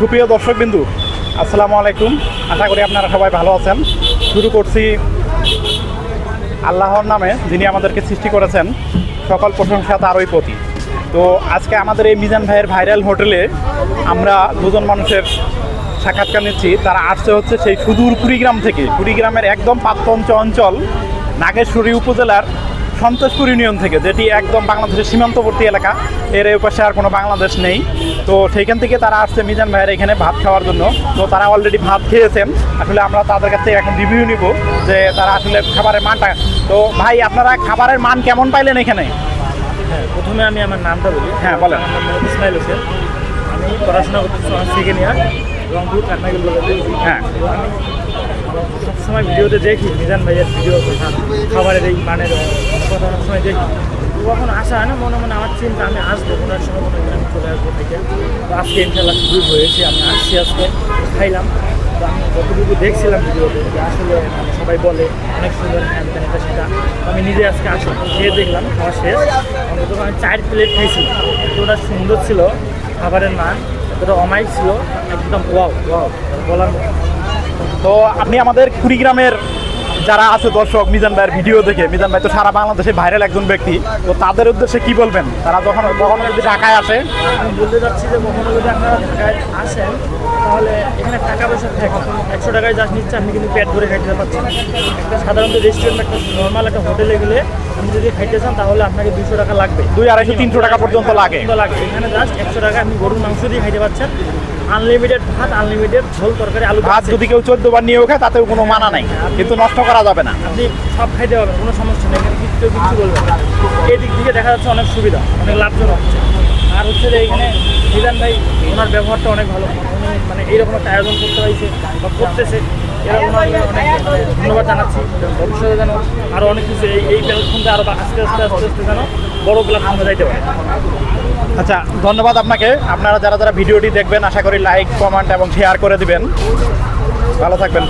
সুপ্রিয় দর্শকবিন্দু, আসসালামু আলাইকুম। আশা করি আপনারা সবাই ভালো আছেন। শুরু করছি আল্লাহর নামে, যিনি আমাদেরকে সৃষ্টি করেছেন, সকল প্রশংসা তারই প্রতি। তো আজকে আমাদের এই মিজান ভাইয়ের ভাইরাল হোটেলে আমরা দুজন মানুষের সাক্ষাৎকার নিচ্ছি। তারা আসছে হচ্ছে সেই সুদূর কুড়িগ্রাম থেকে। কুড়িগ্রামের একদম পাত্তঞ্চ অঞ্চল নাগেশ্বরী উপজেলার সন্তোষপুর ইউনিয়ন থেকে যেটি একদম বাংলাদেশের সীমান্তবর্তী এলাকা এর এই পাশে আর কোনো বাংলাদেশ নেই। তো সেইখান থেকে তারা আসছে মিজান ভাইয়ের এখানে ভাত খাওয়ার জন্য। তো তারা অলরেডি ভাত খেয়েছেন। আসলে আমরা তাদের কাছ থেকে এখন রিভিউ নিব যে তারা আসলে খাবারের মানটা। তো ভাই আপনারা খাবারের মান কেমন পাইলেন এখানে? হ্যাঁ প্রথমে আমি আমার নামটা বলি। হ্যাঁ, বলেন। ইসমাইল হোসেন। আমি পড়াশোনা করতেছি সেকেন্ড ইয়ার রংপুর কাটনাগিল হ্যাঁ। আমি সবসময় ভিডিওতে দেখি মিজান ভাইয়ের ভিডিও খাবারের এই মানের কথা অনেক সময় দেখি। কখন আসা হয় না, মনে মনে আমার চিন্তা, আমি আসব ওনার সময়, কোনো একদিন আমি চলে আসব থেকে। তো আজকে ইনশাল্লাহ সুযোগ হয়েছে, আমি আসছি আজকে, খাইলাম। তো আমি যতটুকু দেখছিলাম ভিডিওতে, যে আসলে মানে সবাই বলে, অনেক সুন্দর হ্যান ত্যান এটা সেটা আমি নিজে আজকে আসলাম, খেয়ে দেখলাম, খাওয়া শেষ। অন্তত আমি চার প্লেট খাইছি এতটা সুন্দর ছিল খাবারের মান। এতটা অমায়িক ছিল, একদম ওয়াও বলার তো আপনি আমাদের কুড়িগ্রামের যারা আছে দর্শক, মিজান ভাইয়ের ভিডিও দেখে, মিজান ভাই তো সারা বাংলাদেশে ভাইরাল একজন ব্যক্তি, তো তাদের উদ্দেশ্যে কি বলবেন? তারা যখন যখন যদি ঢাকায় আসে, আমি বলতে চাচ্ছি যে কখনো যদি আপনারা ঢাকায় আসেন তাহলে এখানে টাকা পয়সা থাকে একশো টাকায় যা নিচ্ছে আপনি কিন্তু পেট ভরে খাইতে পারছেন। একটা সাধারণত রেস্টুরেন্ট একটা নর্মাল একটা হোটেলে গেলে আপনি যদি খাইতে চান তাহলে আপনাকে দুশো টাকা লাগবে। দুই আড়াইশো তিনশো টাকা পর্যন্ত লাগে। পর্যন্ত লাগে এখানে জাস্ট একশো টাকা আপনি গরুর মাংস দিয়ে খাইতে পাচ্ছেন আনলিমিটেড ভাত আনলিমিটেড ঝোল তরকারি আলু ভাত যদি কেউ চোদ্দ বার নিয়েও খায় তাতেও কোনো মানা নাই। কিন্তু নষ্ট করা যাবে না। আপনি সব খাইতে পারবেন কোনো সমস্যা নেই। এখানে কিছু কিছু বলবে না। এই দিক থেকে দেখা যাচ্ছে অনেক সুবিধা অনেক লাভজনক। হচ্ছে আর হচ্ছে যে এখানে নিদান ভাই ওনার ব্যবহারটা অনেক ভালো। উনি মানে এইরকম একটা আয়োজন করতে পারছে বা করতেছে এরা ওনাকে অনেক ধন্যবাদ জানাচ্ছি। ভবিষ্যতে যেন আরও অনেক কিছু এই এই প্ল্যাটফর্মটা আরও আস্তে আস্তে আস্তে আস্তে যেন বড় প্ল্যাটফর্মে যাইতে পারে। আচ্ছা ধন্যবাদ আপনাকে। আপনারা যারা যারা ভিডিওটি দেখবেন, আশা করি লাইক কমেন্ট এবং শেয়ার করে দিবেন। ভালো থাকবেন।